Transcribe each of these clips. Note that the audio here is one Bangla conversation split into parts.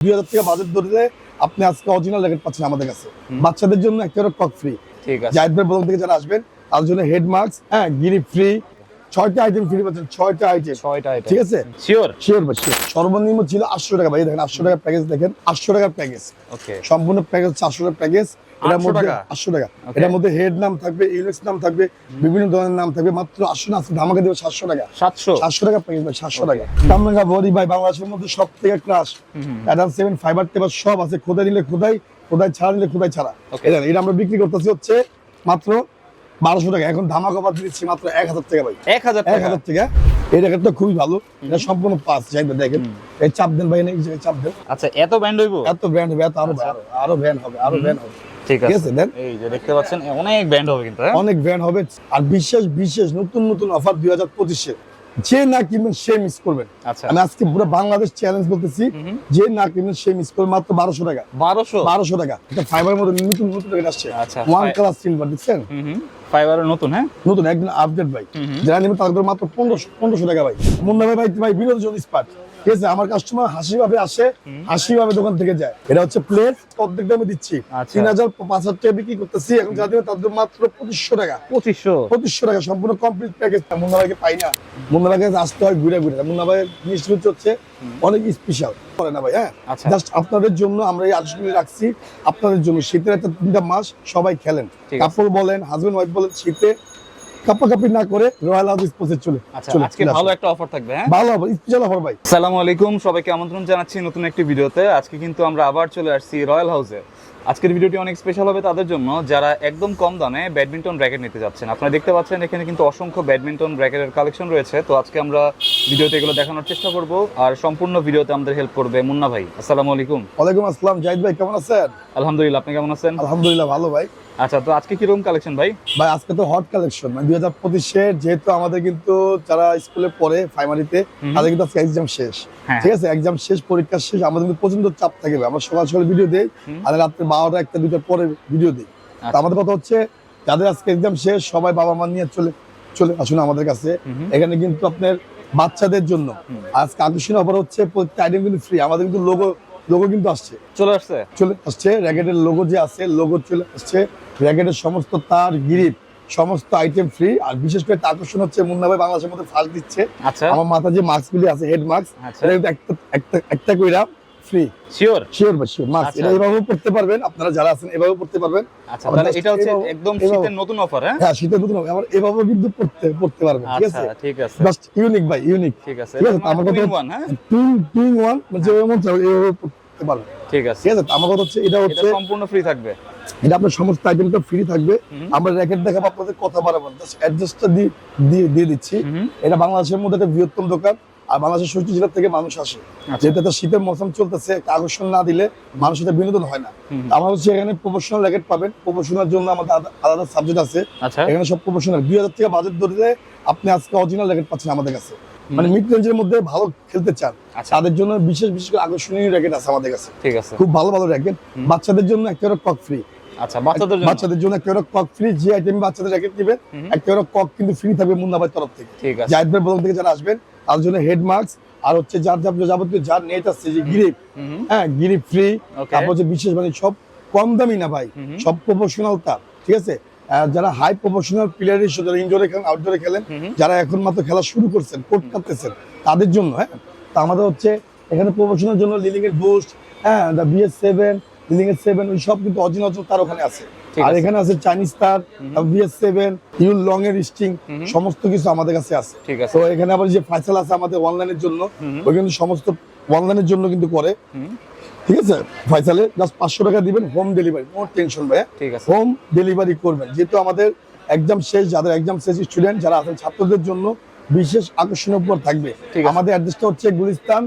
দুই হাজার টাকা বাজেট আপনি আজকে অরিজিনাল র্যাকেট পাচ্ছেন আমাদের কাছে। বাচ্চাদের জন্য একটা কক ফ্রি ঠিক আছে। জাহিদ ভাই বলুন থেকে যারা আসবেন তার জন্য হেড মাস্ক হ্যাঁ গিরি ফ্রি ছয়টা আইটেম ফ্রি পাচ্ছেন ছয়টা আইটেম ছয়টা আইটেম ঠিক আছে? শিওর শিওর ভাই সর্বনিম্ন ছিল আটশো টাকা ভাই দেখেন আটশো টাকার প্যাকেজ দেখেন আটশো টাকার প্যাকেজ ওকে সম্পূর্ণ প্যাকেজ চারশো টাকার প্যাকেজ এটার মধ্যে আটশো টাকা। এটার মধ্যে হেড নাম থাকবে ইউনিক্স নাম থাকবে বিভিন্ন ধরনের নাম থাকবে মাত্র আটশো না আজকে দেবে সাতশো টাকা। সাতশো? সাতশো টাকা প্যাকেজ ভাই সাতশো টাকা। কামরাঙ্গা বডি ভাই বাংলাদেশের মধ্যে সব থেকে ক্রাশ অ্যাডাম সেভেন ফাইবার টেবার সব আছে খোদাই নিলে খোদাই খোদাই ছাড়া নিলে খোদাই ছাড়া। এটা এটা আমরা বিক্রি করতেছি হচ্ছে মাত্র বারোশো টাকা। এখন ধামাকা দিচ্ছি মাত্র এক হাজার টাকা ভাই। এক হাজার এক টাকা হাজার টাকা। এই র্যাকেটটা খুবই ভালো। এটা সম্পূর্ণ পাস চাইবে দেখেন। এই চাপ দেন ভাই এই চাপ দেন। আচ্ছা এত ব্যান্ড হইব? এত ব্র্যান্ড হবে এত আরও আরো- আরও ব্র্যান্ড হবে আরও ব্র্যান্ড হবে। ঠিক আছে। দেন। এই যে দেখতে পাচ্ছেন অনেক ব্যান্ড হবে কিন্তু হ্যাঁ? অনেক ব্র্যান্ড হবে। আর বিশেষ বিশেষ নতুন নতুন অফার দুই হাজার পঁচিশে। যে না কিনবেন সে মিস করবেন। আচ্ছা। আমি আজকে পুরো বাংলাদেশ চ্যালেঞ্জ বলতেছি যে না কিনবেন সে মিস করবে মাত্র বারোশো টাকা। বারোশো? বারোশো টাকা। এটা ফাইবার মধ্যে নতুন নতুন রেট আসছে। ওয়ান কালার সিলভার দেখছেন? ফাইবারের নতুন হ্যাঁ? নতুন একদম আপডেট ভাই। যারা নেবেন তাদের মাত্র পনেরোশো পনেরোশো টাকা ভাই। মুন্না ভাই ভাই ভাই বিনোদন স্পাট। ঠিক আছে? আমার কাস্টমার হাসি ভাবে আসে হাসি ভাবে দোকান থেকে যায়। এটা হচ্ছে প্লেট অর্ধেক দামে দিচ্ছি। আচ্ছা। তিন হাজার পাঁচ হাজার টাকা বিক্রি করতেছি। এখন দেবে তাদের মাত্র পঁচিশশো টাকা। পঁচিশশো? পঁচিশশো টাকা। সম্পূর্ণ কমপ্লিট প্যাকেজ পাই না। আসতে হয় ঘুরে ঘুরে। মুন্না ভাইয়ের জিনিসটা হচ্ছে অনেক স্পেশাল করে না ভাই হ্যাঁ? আচ্ছা। জাস্ট আপনাদের জন্য আমরা এই রাখছি। আপনাদের জন্য শীতের একটা তিনটা মাস সবাই খেলেন। কাপড় বলেন হাজবেন্ড ওয়াইফ বলেন শীতে কাপাকাপি না করে রয়্যাল হাউস স্পোর্টসে চলে আচ্ছা আজকে ভালো একটা অফার থাকবে হ্যাঁ? ভালো হবে স্পেশাল অফার ভাই। সালামু আলাইকুম সবাইকে আমন্ত্রণ জানাচ্ছি নতুন একটি ভিডিওতে। আজকে কিন্তু আমরা আবার চলে আসছি রয়্যাল হাউসে। আজকের ভিডিওটি অনেক স্পেশাল হবে তাদের জন্য। যারা একদম কম দামে ব্যাডমিন্টন র্যাকেট নিতে যাচ্ছেন আপনারা দেখতে পাচ্ছেন এখানে কিন্তু অসংখ্য ব্যাডমিন্টন র্যাকেটের কালেকশন রয়েছে। তো আজকে আমরা ভিডিওতে এগুলো দেখানোর চেষ্টা করব। আর সম্পূর্ণ ভিডিওতে আমাদের হেল্প করবে মুন্না ভাই। আসসালামু আলাইকুম। ওয়ালাইকুম আসসালাম জাহিদ ভাই কেমন আছেন? আলহামদুলিল্লাহ আপনি কেমন আছেন? আলহামদুলিল্লাহ ভালো ভাই। আচ্ছা তো আজকে কীরকম কালেকশন ভাই? ভাই আজকে তো হট কালেকশন মানে দুই হাজার পঁচিশে যেহেতু আমাদের কিন্তু যারা স্কুলে পড়ে প্রাইমারিতে তাদের কিন্তু আজকে এক্সাম শেষ। হ্যাঁ। ঠিক আছে? এক্সাম শেষ পরীক্ষা শেষ আমাদের কিন্তু প্রচণ্ড চাপ থাকবে আমরা সকাল সকাল ভিডিও দেই আর রাত্রে বারোটা একটা দুটার পরে ভিডিও দিই। তো আচ্ছা। আমাদের কথা হচ্ছে যাদের আজকে এক্সাম শেষ সবাই বাবা মা নিয়ে চলে চলে আসুন আমাদের কাছে। এখানে কিন্তু আপনার বাচ্চাদের জন্য। আজকে আকর্ষণীয় অফার হচ্ছে প্রত্যেকটা আইটেম কিন্তু ফ্রি আমাদের কিন্তু লোগো লোগো কিন্তু আসছে। চলে আসছে? চলে আসছে র্যাকেটের লোগো যে আছে লোগো চলে আসছে। র্যাকেটের সমস্ত তার গিরিপ সমস্ত আইটেম ফ্রি আর বিশেষ করে আকর্ষণ হচ্ছে মুন্না ভাই বাংলাদেশের মধ্যে ফার্স্ট দিচ্ছে। আচ্ছা। আমার মাথা যে মাস্ক গুলি আছে হেড মাস্ক আচ্ছা। একটা একটা কইরা ফ্রি শিওর শিওর বা শিওর মাস্ক আচ্ছা। এটা এভাবেও পড়তে পারবেন আপনারা যারা আছেন এভাবেও পড়তে পারবেন। আচ্ছা তাহলে এটা হচ্ছে এভাবে- একদম শীতের নতুন অফার হ্যাঁ? হ্যাঁ শীতের নতুন কিন্তু পড়তে পড়তে পারবেন ঠিক আচ্ছা আছে? ঠিক আছে। জাস্ট ইউনিক ভাই ইউনিক ঠিক আছে ঠিক আছে, আমার কথা টু টু ওয়ান মানে মন চাই এভাবে পড়তে পারবেন। ঠিক আছে। ঠিক আছে আমার কথা হচ্ছে এটা এটা হচ্ছে সম্পূর্ণ ফ্রি থাকবে। এটা আপনার সমস্ত আইটেমটা ফ্রি থাকবে। আমরা র্যাকেট দেখাবো আপনাদের কথা বাড়াবো জাস্ট অ্যাড্রেসটা দিয়ে দিয়ে দিচ্ছি। এটা বাংলাদেশের মধ্যে একটা বৃহত্তম দোকান আর বাংলাদেশের ষষ্ঠী জেলা থেকে মানুষ আসে। আচ্ছা। যেহেতু একটা শীতের মৌসুম চলতেছে একটা আকর্ষণ না দিলে মানুষের একটা বিনোদন হয় না। আমরা হচ্ছে এখানে প্রফেশনাল র্যাকেট পাবেন। প্রফেশনাল জন্য আমাদের আলাদা- সাবজেক্ট আছে। আচ্ছা। এখানে সব প্রফেশনাল দুই হাজার টাকা বাজেট ধরলে আপনি আজকে অরিজিনাল র্যাকেট পাচ্ছেন আমাদের কাছে। মানে মিড রেঞ্জের মধ্যে ভালো খেলতে চান আচ্ছা। তাদের জন্য বিশেষ বিশেষ করে আকর্ষণীয় র্যাকেট আছে আমাদের কাছে। ঠিক আছে। খুব ভালো ভালো র্যাকেট বাচ্চাদের জন্য একটা কক ফ্রি আচ্ছা বাচ্চাদের জন্য? বাচ্চাদের জন্য একটা কক ফ্রি যে আইটেম বাচ্চাদের র্যাকেট একটা কক কিন্তু ফ্রি থাকবে মুন্না তরফ থেকে। ঠিক আছে। জাহিদ ভাই ব্লগ থেকে যারা আসবেন তার জন্য হেড মাস্ক আর হচ্ছে যার যার যাবতীয় যার নেট আছে যে গিরিপ হ্যাঁ গিরিপ ফ্রি তারপর হচ্ছে বিশেষ মানে সব কম দামি না ভাই সব প্রফেশনাল তার ঠিক আছে? যারা হাই প্রফেশনাল প্লেয়ার হিসেবে যারা ইনডোরে খেলেন আউটডোরে খেলেন যারা এখন মাত্র খেলা শুরু করছেন কোর্ট কাটতেছেন তাদের জন্য হ্যাঁ? তা আমাদের হচ্ছে এখানে প্রফেশনাল জন্য লিলিং এর বুস্ট হ্যাঁ দ্য বিএস সেভেন লিলিং এর সেভেন ওই সব কিন্তু অরিজিনাল তার ওখানে আছে। আর এখানে আছে চাইনিজ তার বিএস সেভেন ইউল লং এর স্টিং সমস্ত কিছু আমাদের কাছে আছে। তো এখানে আবার যে ফাইসাল আছে আমাদের অনলাইনের জন্য। ওই কিন্তু সমস্ত অনলাইনের জন্য কিন্তু করে। ঠিক আছে? ফাইসালে জাস্ট পাঁচশো টাকা দিবেন হোম ডেলিভারি নো টেনশন ভাই ঠিক আছে। হোম ডেলিভারি করবেন। যেহেতু আমাদের এক্সাম শেষ যাদের এক্সাম শেষ স্টুডেন্ট যারা আছেন ছাত্রদের জন্য বিশেষ আকর্ষণীয় উপর থাকবে। আমাদের অ্যাড্রেসটা হচ্ছে গুলিস্তান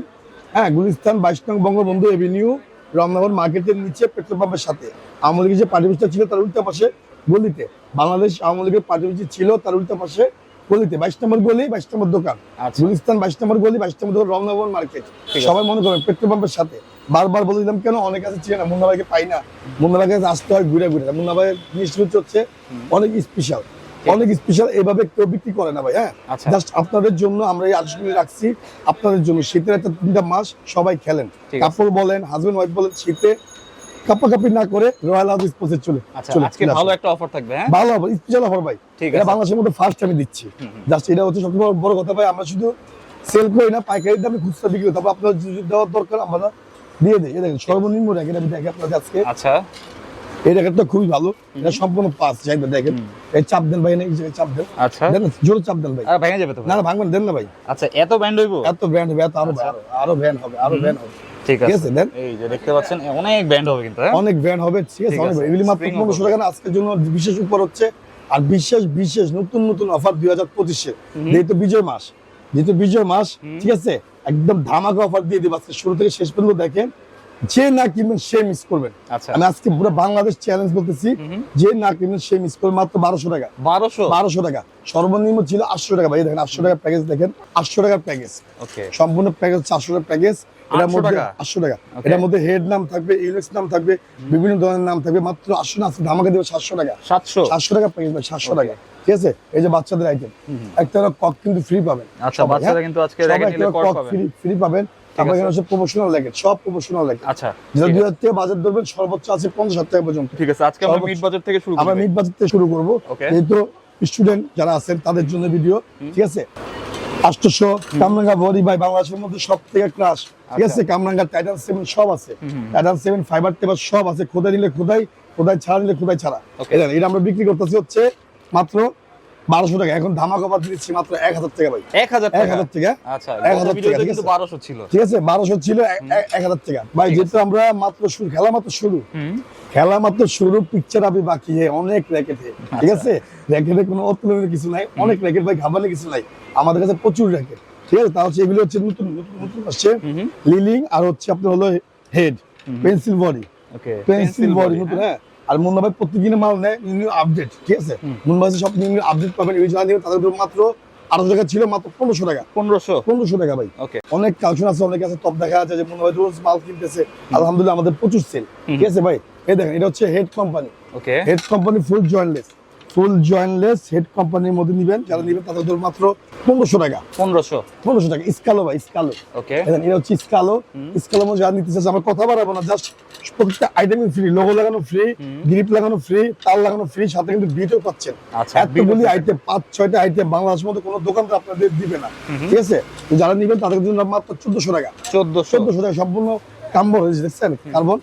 হ্যাঁ গুলিস্তান বাইশ নং বঙ্গবন্ধু এভিনিউ রমনগর মার্কেটের নিচে পেট্রোল পাম্পের সাথে। আওয়ামী লীগের যে পার্টি ছিল তার উল্টা পাশে গলিতে। বাংলাদেশ আওয়ামী লীগের পার্টি ছিল তার উল্টা পাশে গলিতে। বাইশ নম্বর গলি বাইশ নম্বর দোকান। আচ্ছা। গুলিস্তান বাইশ নম্বর গলি বাইশ নম্বর দোকান রমনগর মার্কেট সবাই মনে করবেন পেট্রোল পাম্পের সাথে। বারবার বলে দিলাম কেন? অনেক আছে চিনে। না মুন্না ভাইকে পাই না। মুন্না ভাইকে কাছে আসতে হয় ঘুরে ঘুরে। মুন্না ভাইয়ের জিনিসটা হচ্ছে অনেক স্পেশাল অনেক স্পেশাল এভাবে কেউ বিক্রি করে না ভাই হ্যাঁ? আচ্ছা। জাস্ট আপনাদের জন্য আমরা এই আটশো রাখছি আপনাদের জন্য। শীতের একটা তিনটা মাস সবাই খেলেন। কাপড় বলেন হাজবেন্ড ওয়াইফ বলেন শীতে কাপাকাপি না করে রয়্যাল হাউস স্পোর্টসে চলে আচ্ছা আজকে ভালো একটা অফার থাকবে হ্যাঁ? ভালো হবে স্পেশাল অফার ভাই। এটা বাংলাদেশের মধ্যে ফার্স্ট আমি দিচ্ছি। জাস্ট এটা হচ্ছে সবচেয়ে বড়- কথা ভাই আমরা শুধু সেল করি না পাইকারি দামে খুচরা বিক্রি করি। তারপর আপনার দেওয়ার দরকার আমরা দিয়ে দেখেন সর্বনিম্ন র্যাকেট আমি দেখি আপনাদের আজকে। আচ্ছা। এই র্যাকেটটা খুবই ভালো। এটা সম্পূর্ণ পাস চাইতে দেখেন। এই চাপ দেন ভাই না এই জায়গায় চাপ দেন। আচ্ছা। দেন জোরে চাপ দেন ভাই। আর ভেঙে যাবে তো না না ভাঙবেন দেন না ভাই। আচ্ছা এত ব্যান্ড হইবো? এত ব্র্যান্ড হবে এত আরও আচ্ছা। আরো- আরও ব্র্যান্ড হবে আরও ব্র্যান্ড হবে। ঠিক ঠিক আছে। আছে দেন। এই যে দেখতে পাচ্ছেন অনেক ব্যান্ড হবে কিন্তু অনেক ব্র্যান্ড হবে ঠিক আছে অনেক এগুলি মাত্র পনেরোশো টাকা না আজকের জন্য বিশেষ উপর হচ্ছে। আর বিশেষ বিশেষ নতুন নতুন অফার দুই হাজার পঁচিশে। যেহেতু বিজয় মাস যেহেতু বিজয় মাস ঠিক আছে? একদম ধামাকা অফার দিয়ে দিব। আজকে শুরু থেকে শেষ পর্যন্ত দেখেন। যে না কিনবেন সে মিস করবেন আচ্ছা। আমি আজকে পুরো বাংলাদেশ চ্যালেঞ্জ বলতেছি যে না কিনবেন সে মিস করবে মাত্র বারোশো টাকা। বারোশো? বারোশো টাকা। সর্বনিম্ন ছিল আটশো টাকা। ভাই দেখেন আটশো টাকার প্যাকেজ দেখেন। আটশো টাকার প্যাকেজ সম্পূর্ণ প্যাকেজ চারশো টাকার প্যাকেজ এটার মধ্যে আটশো টাকা। এটার মধ্যে হেড নাম থাকবে ইউনিক্স নাম থাকবে বিভিন্ন ধরনের নাম থাকবে। মাত্র আটশো না আজকে দেবে সাতশো টাকা। সাতশো? সাতশো টাকা প্যাকেজ ভাই সাতশো টাকা। ঠিক আছে? এই যে বাচ্চাদের আইটেম একটা কক কিন্তু ফ্রি পাবেন। আচ্ছা বাচ্চারা হ্যাঁ? কিন্তু আজকে কক ফ্রি ফ্রি পাবেন। হচ্ছে প্রমোশনাল সব প্রমোশনাল আচ্ছা যেটা ঠিক দুই হাজার থেকে বাজেট ধরবেন সর্বোচ্চ আছে পঞ্চাশ হাজার টাকা পর্যন্ত। ঠিক আছে আজকে আমরা মিড বাজার থেকে শুরু আমরা মিড বাজেট থেকে শুরু করব। যেহেতু স্টুডেন্ট যারা আছেন তাদের জন্য ভিডিও ঠিক আছে? আষ্টশো কামরাঙ্গা বডি ভাই বাংলাদেশের মধ্যে সব থেকে ক্রাশ ঠিক আচ্ছা। আছে? কামরাঙ্গা টাইটান সেভেন সব আছে। টাইটান সেভেন ফাইবার টেবার সব আছে। খোদাই নিলে খোদাই খোদাই ছাড়া নিলে খোদাই ছাড়া। এটা আমরা বিক্রি করতেছি হচ্ছে মাত্র বারোশো টাকা। এখন ধামাকা অফার দিচ্ছি মাত্র এক হাজার টাকা ভাই। এক হাজার এক হাজার টাকা। আচ্ছা এক হাজার টাকা, কিন্তু? বারোশো ছিল। ঠিক আছে বারোশো ছিল এক- হাজার টাকা। ভাই যেহেতু আমরা মাত্র শুরু খেলা মাত্র শুরু। খেলা মাত্র শুরু পিকচার আবি বাকি অনেক র্যাকেটে ঠিক আচ্ছা। আছে? র্যাকেটে কোনো অতুলনীয় কিছু নাই। অনেক র্যাকেট ভাই ঘাবালে কিছু নাই। আমাদের কাছে প্রচুর র্যাকেট ঠিক আছে? তা হচ্ছে এগুলো হচ্ছে নতুন নতুন নতুন আসছে। লিলিং আর হচ্ছে আপনার হলো head pencil body pencil body নতুন হ্যাঁ। আর মুন্না ভাই প্রত্যেকদিনে মাল নেয় নিউ আপডেট ঠিক আছে। মুন্না ভাই সব নিউ আপডেট পাবেন এই জানা তাদের মাত্র আঠারোশো টাকা ছিল মাত্র পনেরোশো টাকা। পনেরোশো? পনেরোশো টাকা ভাই। ওকে অনেক কালেকশন আছে অনেক আছে টপ দেখা যাচ্ছে যে মনে হয় রোজ মাল কিনতেছে। আলহামদুলিল্লাহ আমাদের প্রচুর সেল ঠিক আছে ভাই? এই দেখেন এটা হচ্ছে head company okay head company full jointless full jointless head কোম্পানির মধ্যে নিবেন। যারা নিবেন তাদের ধরুন মাত্র পনেরোশো টাকা। পনেরোশো? পনেরোশো টাকা। স্কালো ভাই স্কালো। ওকে। এটা হচ্ছে স্কালো। স্কালো মধ্যে যারা নিতে চাচ্ছে আমরা কথা বাড়াবো না জাস্ট প্রত্যেকটা আইটেমই ফ্রি লোগো লাগানো ফ্রি গ্রিপ লাগানো ফ্রি তার লাগানো ফ্রি সাথে কিন্তু বিটও পাচ্ছেন। আচ্ছা এতগুলি আইটেম পাঁচ ছয়টা আইটেম বাংলাদেশের মধ্যে কোনো দোকানদার আপনাদের দিবে না। ঠিক আছে? যারা নিবেন তাদের জন্য মাত্র চোদ্দশো টাকা। চোদ্দশো। চোদ্দশো টাকা সম্পূর্ণ কার্বন হয়েছে দেখছেন? Carbon?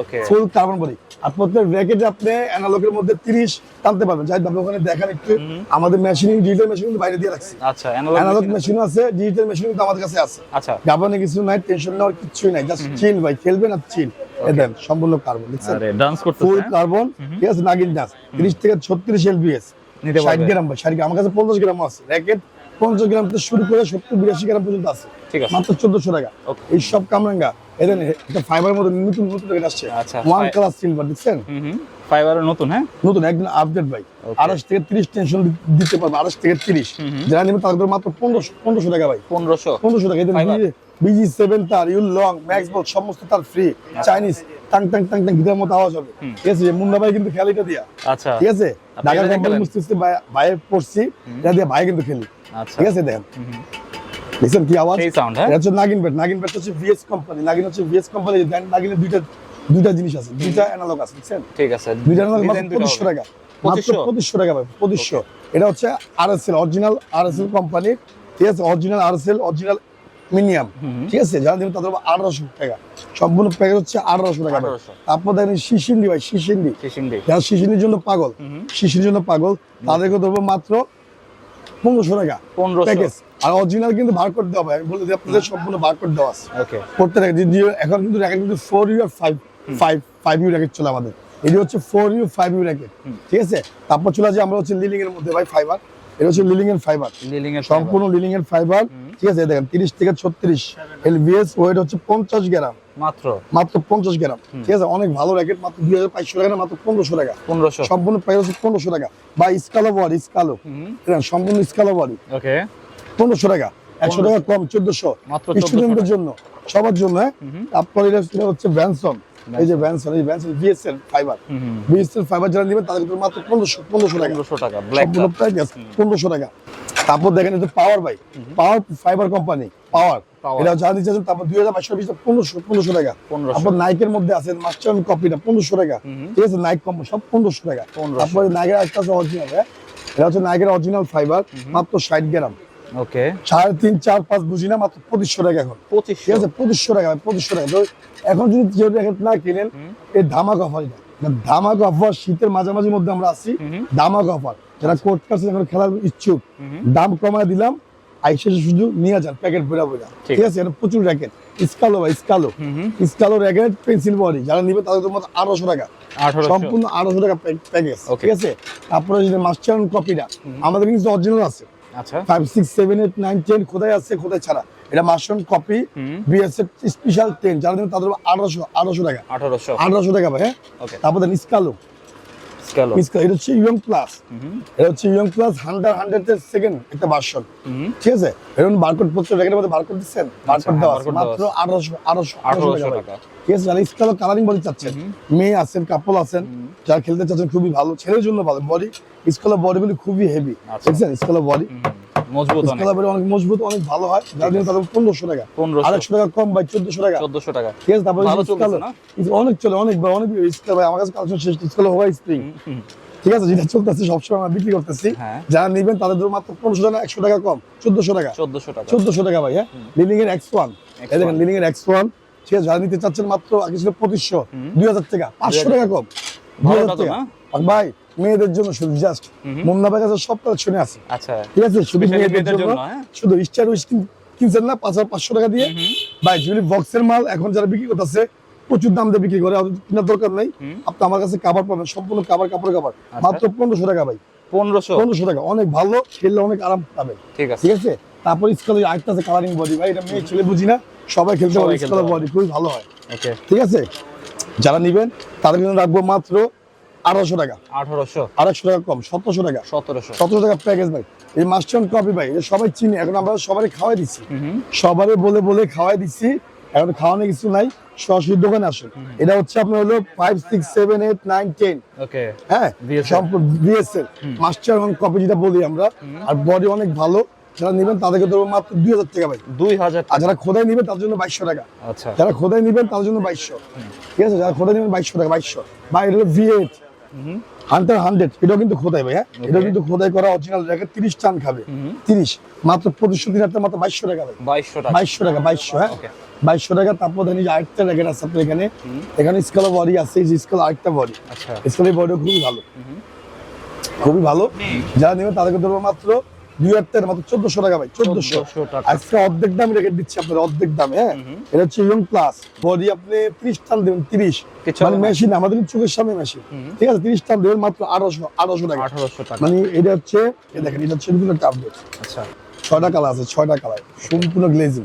Okay full carbon body আর প্রত্যেক র্যাকেটে আপনি অ্যানালগের মধ্যে তিরিশ টানতে পারবেন। যাই ওখানে দেখেন একটু। আমাদের মেশিনিং ডিজিটাল মেশিন বাইরে দিয়ে রাখছি। আচ্ছা অ্যানালগ মেশিন আছে। ডিজিটাল মেশিন কিন্তু আমাদের কাছে আছে। আচ্ছা। গাবানে কিছু নাই টেনশন নেওয়ার কিছুই নাই। জাস্ট চিল ভাই খেলবেন আর চিল দেন সম্পূর্ণ কার্বন দেখছেন? আরে ডান্স ফুল কার্বন ঠিক আছে নাগিন ডাস তিরিশ থেকে ছত্রিশ এলবিএস নিতে ষাট পারবে। গ্রাম ভাই ষাট গ্রাম। আমার কাছে পঞ্চাশ গ্রাম আছে। র্যাকেট পঞ্চাশ গ্রাম থেকে শুরু করে সত্তর বিরাশি গ্রাম পর্যন্ত আছে। ঠিক আছে। মাত্র চোদ্দশো টাকা। এই সব কামরাঙ্গা। এদের একটা নতুন নতুন র্যাকেট আসছে। আচ্ছা, ওয়ান কালার সিলভার দেখছেন? নতুন হ্যাঁ? নতুন একদিন আপডেট ভাই। আড়াইশ থেকে তিরিশ টেনশন দিতে পারবে আড়াইশ থেকে তিরিশ। যারা নেবে তাদের মাত্র পনেরোশো পনেরোশো টাকা ভাই। পনেরোশো। পনেরোশো টাকা। এদের বিজি সেভেন তার ইউল লং ম্যাক্স বল সমস্ত তার ফ্রি চাইনিজ টাং টাং টাং টাং গিটার মতো আওয়াজ হবে। ঠিক আছে মুন্না ভাই কিন্তু খেলিটা দিয়া। আচ্ছা। ঠিক আছে? আপনি ঢাকা এটা কোম্পানি মুস্তিস্তি ভাইয়ে পড়ছি। এটা দিয়ে ভাই কিন্তু খেলি। আচ্ছা। ঠিক আছে দেখেন। দেখছেন কি আওয়াজ? সাউন্ড হ্যাঁ। এটা নাগিন ব্যাট নাগিন ব্যাট হচ্ছে ভিএস কোম্পানি নাগিন হচ্ছে ভিএস কোম্পানি নাগিনের দুইটা দুইটা জিনিস আছে দুইটা অ্যানালগ আছে ঠিক আছে দুইটা অ্যানালগ Design মাত্র দুটো পঁচিশশো হবে। টাকা মাত্র 2500? টাকা ভাই পঁচিশশো। এটা হচ্ছে আরএসএল অরিজিনাল আরএসএল কোম্পানি ঠিক আছে? অরিজিনাল আরএসএল অরিজিনাল মিনিয়াম। ঠিক আছে? যারা দেবেন তাদের আঠারোশো টাকা। সম্পূর্ণ প্যাকেজ হচ্ছে আঠারোশো টাকা 1800 তারপর দেখেন শিশিন্ডি ভাই শিশিংডি যারা শিশিন্ডির জন্য পাগল। শিশির জন্য পাগল তাদেরকে ধরবো মাত্র পনেরোশো টাকা। প্যাকেজ আর অরিজিনাল কিন্তু বার করে দেওয়া হবে। আমি বলে দিই আপনাদের সম্পূর্ণ বার করে দেওয়া আছে। ওকে যে- এখন কিন্তু র্যাকেট কিন্তু ফোর ইউ আর five five five U racket চলে আমাদের। এটি হচ্ছে four U five U racket ঠিক আছে? তারপর চলে আসে আমরা হচ্ছে লিলিং এর মধ্যে ভাই ফাইবার এটা হচ্ছে লিলিং এর ফাইবার লিলিং এর সম্পূর্ণ লিলিং এর ফাইবার ঠিক আছে দেখেন তিরিশ থেকে ছত্রিশ এলবিএস ওয়েট হচ্ছে পঞ্চাশ গ্রাম। মাত্র? মাত্র পঞ্চাশ গ্রাম। ঠিক আছে অনেক ভালো র্যাকেট মাত্র দুই হাজার পাঁচশো টাকা না মাত্র পনেরোশো টাকা। পনেরোশো। সম্পূর্ণ প্রাইস হচ্ছে পনেরোশো টাকা। বা স্কালো বডি স্কালো সম্পূর্ণ স্কালো বডি ওকে। পনেরোশো টাকা। একশো টাকা কম চোদ্দশো। মাত্র স্টুডেন্টদের জন্য সবার জন্য। এটা এটা হচ্ছে ভ্যানসন এই যে ভ্যানসন এই ভ্যানসন বিএসএল ফাইবার। বিএসএল ফাইবার যারা নেবেন তাদের মাত্র পনেরোশো পনেরোশো টাকা। পনেরোশো টাকা পনেরোশো টাকা। তারপর দেখেন এটা power by power fibre company power এটা যারা দিচ্ছে তারপর দুই হাজার বাইশশো বিশ পনেরোশো পনেরোশো টাকা। তারপর নাইকের মধ্যে আছে মাস্টার কপিটা পনেরোশো টাকা। ঠিক আছে নাইক কোম্পানি সব পনেরোশো টাকা। 1500 তারপরে নাইকের একটা আছে অরিজিনাল হ্যাঁ? এটা হচ্ছে নাইকের অরিজিনাল ফাইবার মাত্র ষাট গ্রাম। ওকে। সাড়ে তিন চার পাঁচ বুঝি না মাত্র পঁচিশশো টাকা এখন। ঠিক পঁচিশশো আছে পঁচিশশো টাকা পঁচিশশো টাকা। তো এখন যদি কেউ না কিনেন এই ধামাক অফার ধামাক অফার শীতের মাঝামাঝির মধ্যে আমরা আছি। ধামাক অফার যারা কোর্ট কাছে এখন খেলার ইচ্ছুক দাম কমায় দিলাম আইসে শুধু নিয়ে যান প্যাকেট বেরা বেরা ঠিক ঠিক আছে এটা প্রচুর র্যাকেট স্কালো ভাই স্কালো। স্কালো র্যাকেট পেন্সিল বডি যারা নিবে তাদের তো মতো আঠারোশো টাকা। সম্পূর্ণ আঠারোশো টাকা প্যাকেজ ঠিক আছে? তারপরে যদি মাস্টার কপিটা আমাদের কিন্তু অরিজিনাল আছে। Five six seven eight nine ten কোথায় আছে কোথায় ছাড়া? এটা master copy BSF special ten যারা নেবে তাদের আঠারোশো আঠারোশো টাকা। আঠারোশো। আঠারোশো টাকা ভাই হ্যাঁ? ওকে তারপর দেন স্কালো এটা হচ্ছে ইয়ং প্লাস এটা হচ্ছে ইয়ং প্লাস হান্ড্রেড হান্ড্রেড এর সেকেন্ড একটা ভার্সন ঠিক আছে? এরকম বারকোড প্রত্যেক র্যাকেটের মধ্যে বারকোড দিচ্ছেন? বারকোড হ্যাঁ, দেওয়া আছে। মাত্র আঠারোশো আঠারোশো আঠারোশো আঠারোশো টাকা টাকা। ঠিক আছে? যারা স্কালো কালারিং বডি চাচ্ছেন মেয়ে আছেন কাপল আছেন যারা খেলতে চাচ্ছেন খুবই ভালো। ছেলের জন্য ভালো বডি স্কালো বডিগুলি খুবই হেভি আচ্ছা। দেখছেন? স্কালো বডি মজবুত অনেক। অনেক মজবুত অনেক ভালো হয়। যারা তাদের পনেরোশো টাকা। আড়াইশো টাকা কম ভাই চোদ্দশো টাকা। চোদ্দশো টাকা। ঠিক আছে তারপরে? অনেক চলে অনেক ভাই অনেক স্কালো ভাই। আমার কাছে কালেকশন শেষ স্কালো হওয়াই স্প্রিং। ঠিক আছে যেটা চলতেছে সবসময় আমরা বিক্রি করতেছি। হ্যাঁ। যারা নেবেন তাদের জন্য মাত্র পনেরোশো টাকা একশো টাকা কম চোদ্দশো টাকা। চোদ্দশো টাকা। চোদ্দশো টাকা ভাই হ্যাঁ? লিলিং এর এক্স ওয়ান X1 এই দেখেন লিলিং এর এক্স ওয়ান ঠিক আছে যারা নিতে চাচ্ছেন মাত্র আগে ছিল পঁচিশশো দুই হাজার টাকা পাঁচশো টাকা কম। ভাই মেয়েদের জন্য শুধু জাস্ট মুন্না ভাই কাছে সব কালেকশনে আছে আচ্ছা। ঠিক আছে? শুধু মেয়েদের জন্য হ্যাঁ? শুধু স্টার কিনছেন না পাঁচ হাজার পাঁচশো টাকা দিয়ে। ভাই যেগুলি বক্সের মাল এখন যারা বিক্রি করতেছে প্রচুর দাম দিয়ে বিক্রি করে কেনার দরকার নেই। আপনি আমার কাছে কাবার পাবেন সম্পূর্ণ কাবার কাপড় কাবার। মাত্র পনেরোশো টাকা ভাই। পনেরোশো। পনেরোশো টাকা। অনেক ভালো খেললে অনেক আরাম পাবেন। ঠিক আছে। ঠিক আছে? তারপর আরেকটা আছে কালারিং বডি ভাই এটা মেয়ে ছেলে বুঝি না? সবাই খেলতে পারে বডি খুবই ভালো হয়। ঠিক আছে? যারা নিবেন তাদের জন্য রাখব মাত্র আঠারোশো টাকা। আঠারোশো। আড়াইশো টাকা কম সতেরোশো টাকা। সতেরোশো। সতেরো টাকা প্যাকেজ ভাই। এই মাস্টার কপি ভাই সবাই চিনি এখন আমরা সবাই খাওয়াই দিচ্ছি। সবারই বলে বলে খাওয়াই দিচ্ছি এখন খাওয়ানো কিছু নাই সরাসরি দোকানে আসুন। এটা হচ্ছে আপনার হলো five six seven eight nine ten হ্যাঁ? সম্পূর্ণ বিএসএল মাস্টার এবং কপি যেটা বলি আমরা আর বডি অনেক ভালো যারা নেবেন তাদেরকে ধরবো মাত্র দুই হাজার টাকা ভাই। দুই হাজার আর যারা খোদাই নেবেন তার জন্য বাইশশো টাকা। আচ্ছা। যারা খোদাই নেবেন তার জন্য বাইশশো। ঠিক আছে? যারা খোদাই নেবেন বাইশশো টাকা বাইশশো। বা এটা হলো V eight hmm hunter hundred এটাও কিন্তু খোদাই ভাই হ্যাঁ? এটাও কিন্তু খোদাই করা অরিজিনাল তিরিশ টান খাবে। তিরিশ। মাত্র পঁচিশশো দিন মাত্র বাইশশো টাকা ভাই বাইশশো টাকা। বাইশশো টাকা বাইশশো হ্যাঁ? বাইশশো টাকা তারপর ধরেন যে আরেকটা র্যাকেট আছে আপনার এখানে। এখানে স্কালো বডি আছে যে স্কালো আরেকটা বডি স্কালের বডিও খুবই ভালো। খুবই ভালো। যারা নেবে তাদেরকে ধরবো মাত্র মাত্র চোদ্দশো টাকা ভাই চোদ্দশো। আজকে অর্ধেক দাম রেখে দিচ্ছি আপনার অর্ধেক দামে হ্যাঁ? এটা হচ্ছে ইয়ং প্লাস বডি আপনি ত্রিশ টান দেবেন তিরিশ। মানে মেশিন আমাদের চোখের সামনে মেশিন ঠিক আছে তিরিশ টান দেবেন মাত্র আঠারোশো আঠারোশো টাকা। মানে এটা হচ্ছে দেখেন এটা হচ্ছে বিভিন্ন একটা আপডেট আচ্ছা। ছয়টা কালার আছে ছয়টা কালার সম্পূর্ণ গ্লেজিং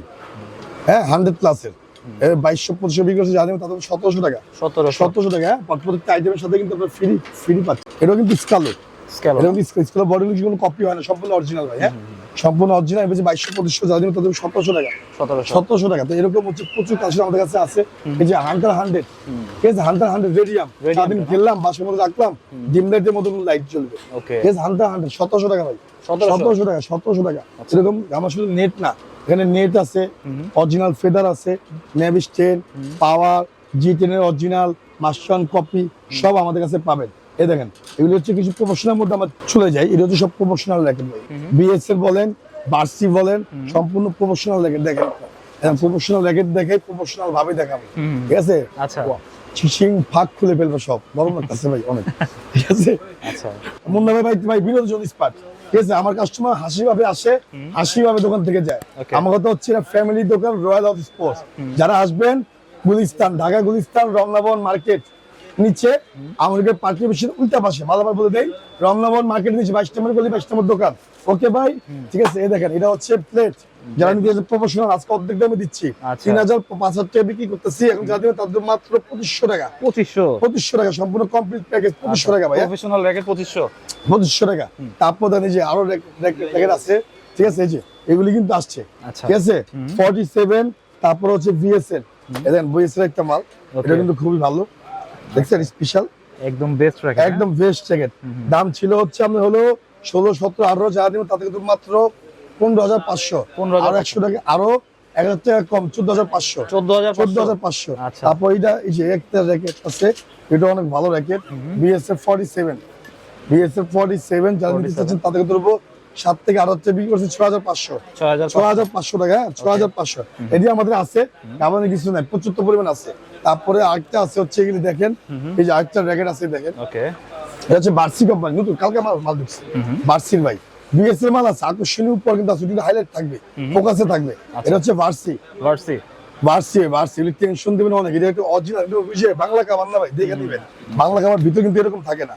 হ্যাঁ হান্ড্রেড প্লাসের বাইশশো পঁচিশশো বিক্রি করছে জানেন সতেরোশো টাকা। সতেরোশো। সতেরোশো টাকা হ্যাঁ প্রত্যেকটা আইটেমের সাথে কিন্তু আপনার ফ্রি ফ্রি পাচ্ছে এটাও কিন্তু স্কালো কোনো কপি হয় না সম্পূর্ণ অরিজিনাল ভাই হ্যাঁ? সম্পূর্ণ অরিজিনাল এবার বাইশশো পঁচিশশো যারা দিন তাদের সতেরোশো টাকা। সতেরোশো। টাকা। তো এরকম হচ্ছে প্রচুর কালেকশন আমাদের কাছে আছে। এই যে হান্টার হান্ড্রেড ঠিক আছে? হান্টার হান্ড্রেড রেডিয়াম সারাদিন খেললাম বাসের মধ্যে রাখলাম ডিম লাইটের মতো লাইট জ্বলবে ঠিক আছে? হান্টার হান্ড্রেড সতেরোশো টাকা ভাই। সতেরোশো। সতেরোশো টাকা সতেরোশো টাকা। এরকম আমার শুধু নেট না। এখানে নেট আছে অরিজিনাল ফেদার আছে পাওয়ার জি টেনের অরিজিনাল মাস্টার কপি সব আমাদের কাছে পাবেন। এই দেখেন এগুলো হচ্ছে কিছু প্রফেশনাল মধ্যে আমরা চলে যাই এটা হচ্ছে সব প্রফেশনাল র্যাকেট ভাই। বিএসএল বলেন বার্সি বলেন সম্পূর্ণ প্রফেশনাল র্যাকেট দেখেন। প্রফেশনাল র্যাকেট দেখে প্রফেশনাল ভাবে দেখাবো। ঠিক আছে? আচ্ছা। শিং ফাঁক খুলে ফেলবে সব। গরম লাগতেছে ভাই অনেক। ঠিক আছে? আচ্ছা। মুন্না ভাই ভাই ভাই বিনোদন স্পট ঠিক আছে? আমার কাস্টমার হাসি ভাবে আসে হাসি ভাবে দোকান থেকে যায়. আমার কথা হচ্ছে ফ্যামিলি দোকান রয়্যাল অফ স্পোর্টস যারা আসবেন গুলিস্তান ঢাকা গুলিস্তান রমনাবন মার্কেট। নিচে আমাদের পার্টি অফিসের উল্টা পাশে। মালাবার বলে দেই রমনাবন মার্কেট নিচে বাইশ নম্বর গলি বাইশ নম্বর দোকান। ওকে ভাই? ঠিক আছে এই দেখেন এটা হচ্ছে প্লেট যারা নিতে প্রফেশনাল আজকে অর্ধেক দামে দিচ্ছি। আচ্ছা। তিন হাজার পাঁচ হাজার টাকা বিক্রি করতেছি এখন যারা দেবে তাদের মাত্র পঁচিশশো টাকা। পঁচিশশো? পঁচিশশো টাকা সম্পূর্ণ কমপ্লিট প্যাকেজ পঁচিশশো টাকা ভাই প্রফেশনাল র্যাকেট পঁচিশশো? পঁচিশশো টাকা। তারপর দেন যে আরও র্যাকেট আছে ঠিক আছে এই যে এগুলি কিন্তু আসছে। আচ্ছা। ঠিক আছে? ফর্টি সেভেন তারপর হচ্ছে বিএসএল দেখেন বিএসএল একটা মাল। এটা কিন্তু খুবই ভালো। দেখছেন স্পেশাল একদম বেস্ট র্যাকেট একদম বেস্ট জ্যাকেট দাম ছিল হচ্ছে আমরা হলো ষোলো সতেরো আঠারো দিব তাতে কিন্তু মাত্র পনেরো হাজার পাঁচশো। 15,500 আরও একশো টাকা আরও এক হাজার টাকা কম চোদ্দ হাজার পাঁচশো। চোদ্দ হাজার চোদ্দ হাজার পাঁচশো। আচ্ছা। তারপর এটা এই যে একটা র্যাকেট আছে এটা অনেক ভালো racket BSF forty seven BSF forty seven যারা নিতে চাচ্ছেন তাদেরকে ধরবো সাত থেকে আট হাজার বিক্রি করছে ছয় হাজার পাঁচশো। ছয় হাজার পাঁচশো। টাকা হ্যাঁ ছয় হাজার পাঁচশো। এটি আমাদের আছে আমাদের কিছু নাই প্রচুর পরিমাণ আছে। তারপরে আরেকটা আছে হচ্ছে এগুলি দেখেন। এই যে আরেকটা র্যাকেট আছে দেখেন। ওকে। এটা হচ্ছে বার্সি কোম্পানি নতুন কালকে মাল মাল দিচ্ছে। বার্সির ভাই বিএসএল মাল আছে আকর্ষণীয় উপর কিন্তু হাইলাইট থাকবে ফোকাসে থাকবে। এটা হচ্ছে বার্সি। ভার্সি বার্সি এগুলি টেনশন দিবেন অনেক। এটা একটু অরিজিনাল বুঝে বাংলা খাবার না ভাই দেখে নিবেন। বাংলা খাবার ভিতরে কিন্তু এরকম থাকে না।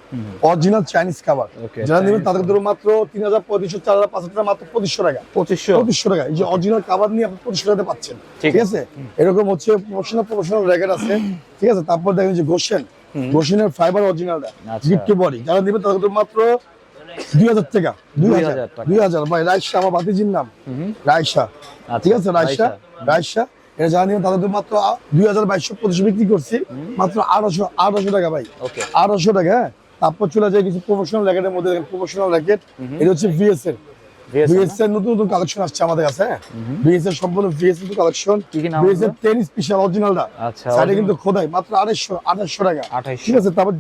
অরিজিনাল চাইনিজ খাবার। যারা নেবেন তাদের ধরো মাত্র তিন হাজার চার হাজার পাঁচ হাজার মাত্র পঁচিশশো টাকা। পঁচিশশো। পঁচিশশো টাকা। এই যে অরিজিনাল খাবার নিয়ে আপনি পঁচিশশো টাকাতে পাচ্ছেন। ঠিক আছে। এরকম হচ্ছে প্রফেশনাল প্রফেশনাল র্যাকেট আছে। ঠিক আছে? তারপর দেখেন যে গোশেন গোশেনের ফাইবার অরিজিনালটা আচ্ছা। গিফট বডি যারা নেবেন তাদের মাত্র দুই হাজার টাকা। দুই হাজার। 2000 দুই হাজার। ভাই রাইসা আমার বাতিজির নাম। রাইসা। ঠিক আছে? রাইসা। রাইসা। এটা মাত্র দুই হাজার বাইশশো বিক্রি করছি। মাত্র আঠারোশো আঠারোশো টাকা ভাই। আঠারোশো টাকা হ্যাঁ? তারপর চলে যায় কিছু প্রফেশনাল র্যাকেটের মধ্যে প্রফেশনাল র্যাকেট এটা হচ্ছে ভিএসএল বিএস এর নতুন নতুন কালেকশন আসছে আমাদের কাছে বিএস এর সম্পূর্ণ বিএস এর কালেকশন কি কি নাম বিএস এর টেন স্পেশাল অরিজিনালটা আচ্ছা, সাইডে কিন্তু খোদাই মাত্র আড়াইশো আঠাশশো টাকা। ঠিক আছে তারপর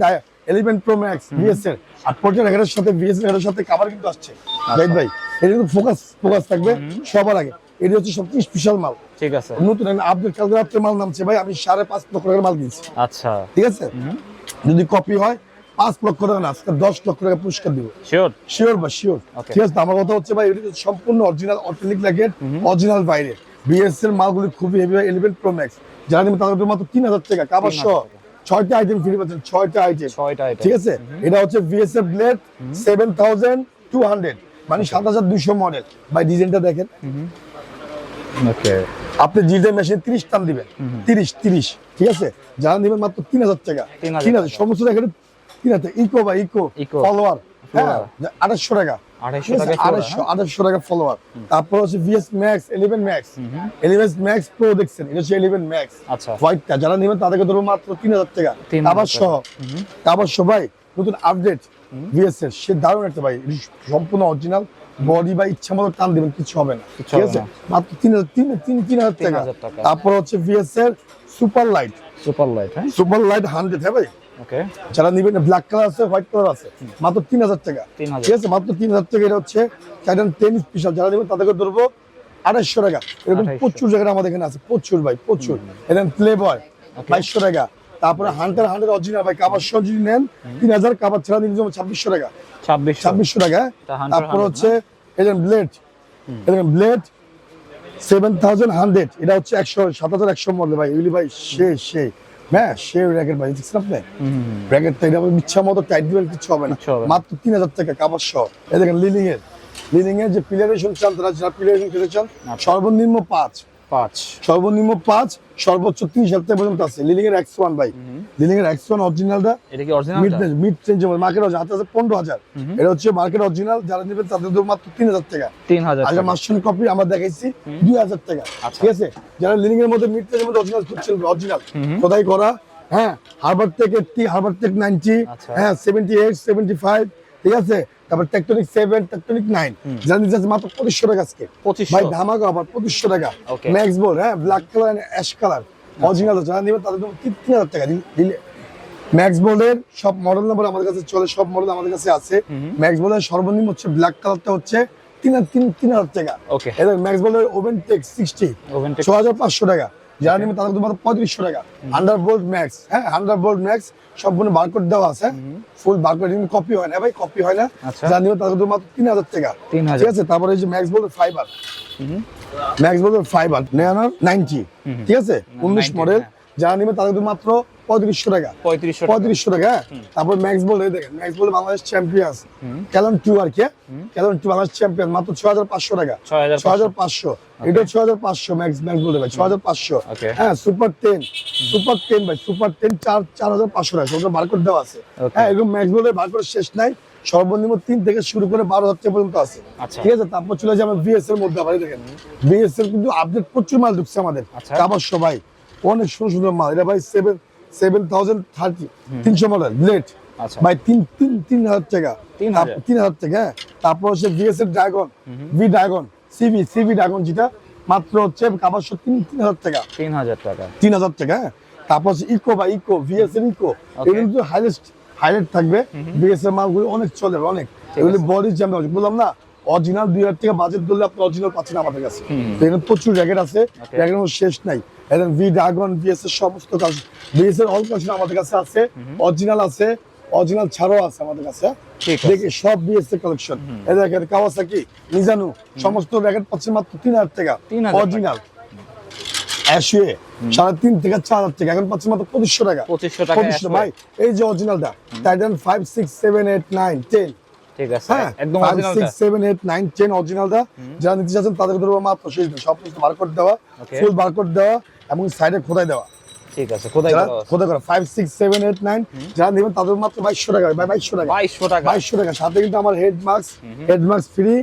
এলিভেন প্রো ম্যাক্স এর আর পোর্টের র্যাকেটের সাথে এর সাথে কাভার কিন্তু আসছে। আচ্ছা। রাইট ভাই এটা কিন্তু ফোকাস ফোকাস থাকবে সবার আগে। এটা হচ্ছে সবচেয়ে স্পেশাল মাল। ঠিক আছে। নতুন আপডেট কালকে রাত্রে মাল নামছে। ভাই আমি সাড়ে পাঁচ লক্ষ টাকার মাল আচ্ছা। ঠিক আছে? যদি কপি হয় পাঁচ লক্ষ টাকা না আজকে দশ লক্ষ টাকা পুরস্কার দিব। শিওর শিওর বা শিওর ঠিক আছে আমার কথা হচ্ছে ভাই এটা সম্পূর্ণ অরিজিনাল অথেন্টিক র্যাকেট অরিজিনাল বাইরে বিএস এর মালগুলি খুবই হেভি ইলেভেন প্রো ম্যাক্স যারা নেবেন তাদের মাত্র তিন হাজার টাকা। কাবার 3,000 সহ ছয়টা আইটেম ফ্রি পাচ্ছেন ছয়টা আইটেম ছয়টা। ঠিক আছে? এটা হচ্ছে বিএস এর blade seven thousand two hundred মানে সাত হাজার দুইশো মডেল ভাই ডিজাইনটা দেখেন। ওকে আপনি ডিজাইন মেশিন তিরিশ টান দিবেন। তিরিশ তিরিশ ঠিক আছে? যারা নেবেন মাত্র তিন হাজার টাকা। তিন হাজার সমস্ত তিন হাজার ইকো বা ইকো। ফলোয়ার হ্যাঁ আঠাশশো টাকা। ফলোয়ার তারপর হচ্ছে VS max eleven max eleven max pro দেখছেন? এটা হচ্ছে ইলেভেন ম্যাক্স আচ্ছা। হোয়াইটটা যারা নেবেন তাদেরকে ধরো মাত্র তিন হাজার টাকা। আবার সহ আবার সবাই নতুন আপডেট ভিএস এর। সে দারুণ একটা ভাই। সম্পূর্ণ অরিজিনাল বডি বা ইচ্ছা মতো টান দিবেন কিছু হবে না। ঠিক আছে? মাত্র তিন হাজার তিন তিন তিন হাজার টাকা। তারপর হচ্ছে ভিএস এর সুপার লাইট সুপার লাইট হ্যাঁ? সুপার লাইট হান্ড্রেড হ্যাঁ ভাই? ওকে যারা নিবেন ব্ল্যাক কালার আছে হোয়াইট কালার আছে মাত্র তিন হাজার টাকা। ঠিক আছে? মাত্র তিন হাজার টাকা এটা হচ্ছে টেন স্পেশাল যারা নেবেন তাদেরকে ধরবো আড়াইশো টাকা। এরকম প্রচুর আমাদের এখানে আছে প্রচুর ভাই প্রচুর। এরকম বয় বাইশশো টাকা। তারপরে হান্টার হান্টার অরিজিনাল ভাই কাবার সহ যদি নেন তিন হাজার কাবার ছাড়া যাব ছাব্বিশশো টাকা। ছাব্বিশশো। টাকা। তারপর হচ্ছে এদের ব্লেড এদের ব্লেড সেভেন থাউজেন্ড হান্ড্রেড এটা হচ্ছে একশো সাত হাজার একশো মডেল ভাই এগুলি ভাই সে সে। হ্যাঁ সে র্যাকেট ভাই দেখছেন আপনি? র্যাকেটটা এটা ইচ্ছা মতো টাইট দিবেন কিছু হবে না। মাত্র তিন হাজার টাকা কাবার সহ। এ দেখেন লিলিং এর লিলিং এর যে পিলারেশন চান তারা যারা পিলারেশন খেতে চান আচ্ছা। সর্বনিম্ন পাঁচ পাঁচ। সর্বনিম্ন পাঁচ সর্বোচ্চ হাজার টাকা পর্যন্ত আছে। লিলিং এর এক্স ওয়ান ভাই লিলিং এর এক্স ওয়ান অরিজিনালটা mid range mid range market হাতে আছে পনেরো হাজার। এটা হচ্ছে মার্কেট অরিজিনাল যারা নেবেন তাদের মাত্র তিন হাজার টাকা। তিন হাজার আগে মাস্টার কপি আমরা দেখাইছি দুই হাজার টাকা। আচ্ছা। ঠিক আছে? যারা লিলিং এর মধ্যে মিড রেঞ্জের মধ্যে অরিজিনাল খুঁজছেন অরিজিনাল খোদাই করা? হ্যাঁ harbour tech eighty harbour tech ninety আচ্ছা। হ্যাঁ সেভেন্টি এইট সেভেন্টি ফাইভ ঠিক আছে? তারপর টেকটনিক সেভেন টেকটনিক নাইন যারা নিতে মাত্র পঁচিশশো টাকা আজকে। ভাই ধামাকা আবার পঁচিশশো টাকা. ম্যাক্স বল হ্যাঁ black colour ash colour original যারা নেবেন তাদের তিন হাজার টাকা। দিলে ম্যাক্স বোল্ডের সব মডেল নাম্বার আমাদের কাছে চলে সব মডেল আমাদের কাছে আছে। ম্যাক্স বোল্ডের সর্বনিম্ন হচ্ছে ব্ল্যাক কালারটা হচ্ছে তিন তিন তিন হাজার টাকা। ওকে এদের ম্যাক্স বোল্ডের ওভেন টেক সিক্সটি ওভেন ছ হাজার পাঁচশো টাকা। যারা নেবেন তাদের তোমার পঁয়ত্রিশশো টাকা। হান্ড্রেড বোল্ড ম্যাক্স হ্যাঁ হান্ড্রেড বোল্ড ম্যাক্স সম্পূর্ণ বারকোড দেওয়া আছে। ফুল বারকোড কপি হয় না ভাই কপি হয় না। আচ্ছা। যারা নেবেন তাদের মাত্র তিন হাজার টাকা। 3,000 ঠিক আছে তারপরে এই যে ম্যাক্স বলতে ফাইবার ম্যাক্স বলতে ফাইবার নেয়ানোর নাইনটি ঠিক আছে? উনিশ 90, মডেল। যারা নেবেন তাদের মাত্র পঁয়ত্রিশশো টাকা। পঁয়ত্রিশশো পঁয়ত্রিশশো টাকা হ্যাঁ? তারপর ম্যাক্স বল দেখেন ম্যাক্স বল বাংলাদেশ চ্যাম্পিয়ন ক্যালন টু আর কি ক্যালন টু বাংলাদেশ চ্যাম্পিয়ন মাত্র ছ হাজার পাঁচশো টাকা। 6,500 ছ হাজার পাঁচশো। এটা ছ হাজার পাঁচশো ম্যাক্স ম্যাক্স ভাই ছ হাজার পাঁচশো হ্যাঁ সুপার টেন সুপার টেন ভাই সুপার টেন চার চার হাজার পাঁচশো টাকা। বারকোড দেওয়া আছে। হ্যাঁ এরকম ম্যাক্স বলে বারকোড শেষ নাই। সর্বনিম্ন তিন থেকে শুরু করে বারো হাজার পর্যন্ত আছে। আচ্ছা। ঠিক আছে তারপর চলে যাবে বিএস এর মধ্যে আবার দেখেন। বিএস এর কিন্তু আপডেট প্রচুর মাল ঢুকছে আমাদের। আচ্ছা। কাবার সবাই। অনেক সুন্দর সুন্দর মাল। এটা ভাই সেভেন সেভেন থাউজেন্ড থার্টি তিনশো মডেল আচ্ছা। ভাই তিন তিন তিন হাজার টাকা। তিন হাজার? টাকা হ্যাঁ। তারপর হচ্ছে BSF dragon V dragon CB CB dragon যেটা মাত্র হচ্ছে তিন তিন হাজার টাকা। তিন হাজার টাকা। তিন হাজার টাকা হ্যাঁ। তারপর হচ্ছে ইকো বা ইকো ভিএসএফ ইকো এগুলো কিন্তু হাইলাইট হাইলাইট থাকবে। ভিএস এর মালগুলো অনেক চলে অনেক। এগুলো বডি জ্যাম বললাম না অরিজিনাল দুই হাজার টাকা বাজেট ধরলে আপনি অরিজিনাল পাচ্ছেন আমাদের কাছে। তো এখানে প্রচুর র্যাকেট আছে। র্যাকেট শেষ নাই। এখন ভি ড্রাগন ভিএস এর সমস্ত কাজ। ভিএস এর অল কালেকশন আমাদের কাছে আছে। অরিজিনাল আছে। অরিজিনাল ছাড়াও আছে আমাদের কাছে। দেখি সব বিএস এর কালেকশন এই দেখেন কাওয়াসাকি মিজানু সমস্ত র্যাকেট পাচ্ছেন মাত্র তিন হাজার টাকা। অরিজিনাল অ্যাশুয়ে সাড়ে তিন থেকে চার হাজার টাকা। এখন পাচ্ছি মাত্র পঁচিশশো টাকা। পঁচিশশো টাকা ভাই এই যে অরিজিনালটা Titan five six seven eight nine ten ঠিক আছে হ্যাঁ একদম যারা নিতে চাচ্ছেন তাদের মাত্র দিন। সব কিছু বারকোড দেওয়া. ফুল বারকোড দেওয়া। এবং সাইডে খোদাই দেওয়া। ঠিক আছে কোথায় খোদাই করা five six seven eight nine যারা নেবেন তাদের মাত্র বাইশশো টাকা ভাই বাইশশো টাকা। বাইশশো টাকা। বাইশশো টাকা। সাথে কিন্তু আমার head mask head mask free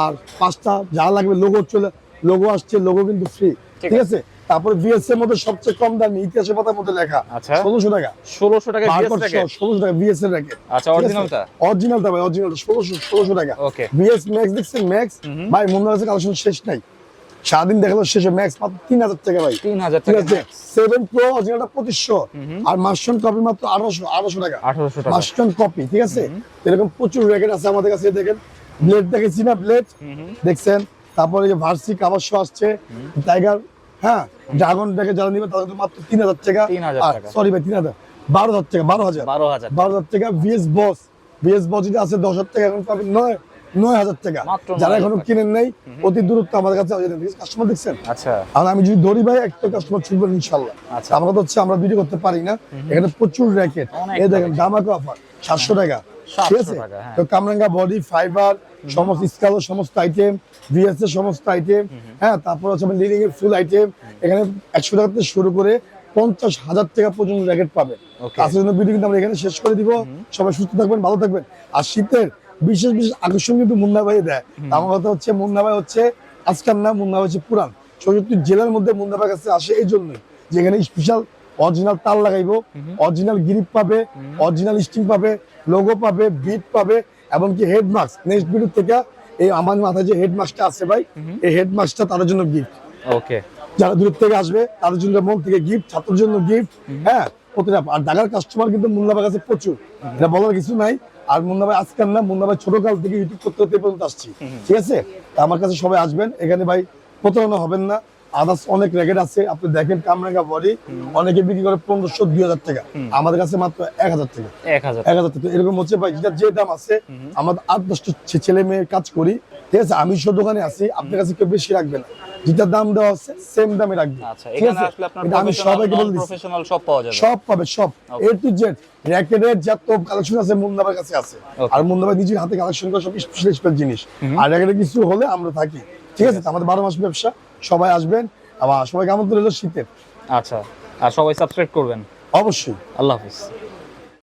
আর পাঁচটা যা লাগবে লোগো চলে লোগো আসছে লোগো কিন্তু ফ্রি ঠিক ঠিক আছে। তারপরে বিএস এর মধ্যে সবচেয়ে কম দামি ইতিহাসের পাতার মধ্যে লেখা আচ্ছা। ষোলোশো টাকা। ষোলোশো টাকা ষোলোশো টাকা বিএস এর র্যাকেট আচ্ছা, originalটা? অরিজিনালটা ভাই অরিজিনালটা ষোলোশো ষোলোশো টাকা। ম্যাক্স দেখছেন? ম্যাক্স ভাই কালেকশন শেষ নাই। সারাদিন দেখাল শেষে ম্যাক্স মাত্র তিন হাজার টাকা ভাই। তিন হাজার টাকা সেভেন প্রো অরিজিনালটা পঁচিশশো। আর মাস্টন কপি মাত্র আঠারোশো আঠারোশো টাকা। আঠারোশো টাকা। মাস্টন কপি ঠিক আছে? এরকম প্রচুর র্যাকেট আছে আমাদের কাছে দেখেন। ব্লেড দেখেছি না ব্লেড দেখছেন? তারপরে যে ভার্সি কাবাস্য আসছে। টাইগার হ্যাঁ? ড্রাগন দেখে যারা নিবে তাদের মাত্র তিন হাজার টাকা। 3,000 টাকা। সরি ভাই তিন হাজার। বারো হাজার টাকা বারো হাজার। বারো হাজার। বারো হাজার টাকা ভিএস বস ভিএস বস যদি আছে দশ হাজার টাকা এখন পাবেন নয়। নয় হাজার টাকা। যারা এখনও। কিনেন নাই অতি দূরত্ব আমাদের কাছে কাস্টমার দেখছেন? আচ্ছা। আর আমি যদি ধরি ভাই একটা কাস্টমার ছুটবেন ইনশাল্লাহ। আমরা তো হচ্ছে আমরা ভিডিও করতে পারি না। এখানে প্রচুর র্যাকেট এই দেখেন। দামাকে অফার সাতশো টাকা। ঠিক আছে? হ্যাঁ। তো কামরাঙ্গা বডি ফাইবার সমস্ত স্কালো সমস্ত আইটেম ভিএস এর সমস্ত আইটেম হ্যাঁ তারপর হচ্ছে লিডিং এর ফুল আইটেম এখানে একশো টাকা থেকে শুরু করে পঞ্চাশ হাজার টাকা পর্যন্ত র্যাকেট Okay. আজকের জন্য ভিডিও কিন্তু আমরা এখানে শেষ করে দিব। সবাই সুস্থ থাকবেন ভালো থাকবেন। আর শীতের বিশেষ বিশেষ আকর্ষণ কিন্তু মুন্না ভাই দেয় আমার কথা হচ্ছে মুন্না ভাই হচ্ছে আজকাল না মুন্না ভাই হচ্ছে পুরান। চৌষট্টি জেলার মধ্যে মুন্না ভাই কাছে আসে এই জন্যই যেখানে স্পেশাল অরিজিনাল তার লাগাইবো অরিজিনাল গ্রিপ পাবে অরিজিনাল স্টিং পাবে লোগো পাবে বিট পাবে এমনকি হেড মাস্ক নেক্সট ভিডিও থেকে এই আমার মাথায় যে হেড মাস্কটা আছে ভাই এই হেড মাস্কটা তাদের জন্য গিফট ওকে যারা দূর থেকে আসবে তাদের জন্য মন থেকে গিফট ছাত্রের জন্য গিফট হ্যাঁ প্রতিটা আর ঢাকার কাস্টমার কিন্তু মুন্নাভাই কাছে প্রচুর। এটা বলার কিছু নাই। আর মুন্নাভাই আজকাল না মুন্নাভাই ছোটকাল থেকে ইউটিউব করতে করতে পর্যন্ত আসছি। ঠিক আছে? আমার কাছে সবাই আসবেন। এখানে ভাই প্রতারণা হবেন না। আদার্স অনেক র্যাকেট আছে। আপনি দেখেন কামরাঙ্গা বডি অনেকে বিক্রি করে পনেরোশো দুই হাজার টাকা। আমাদের কাছে মাত্র এক হাজার টাকা। এক হাজার। টাকা। এরকম হচ্ছে ভাই যেটা যে দাম আছে আমার আট দশটা ছেলে মেয়ে কাজ করি। ঠিক আছে? আমি সব দোকানে আছি। আপনার কাছে কেউ বেশি রাখবে না। যেটা দাম দেওয়া আছে সেম দামে রাখবে। আচ্ছা এখানে আসলে আপনার আমি সবাইকে বলে দিচ্ছি। প্রফেশনাল সব পাওয়া যাবে। সব পাবে সব। এ টু জেড র্যাকেটের যত কালেকশন আছে মুন্দাবার কাছে আছে। আর মুন্দাবার নিজের হাতে কালেকশন করে সব স্পেশাল জিনিস। আর কিছু হলে আমরা থাকি। ঠিক আছে? আমাদের বারো মাস ব্যবসা সবাই আসবেন। আবার সবাইকে আমন্ত্রণ হলো শীতের। আচ্ছা আর সবাই সাবস্ক্রাইব করবেন। অবশ্যই। আল্লাহ হাফিজ।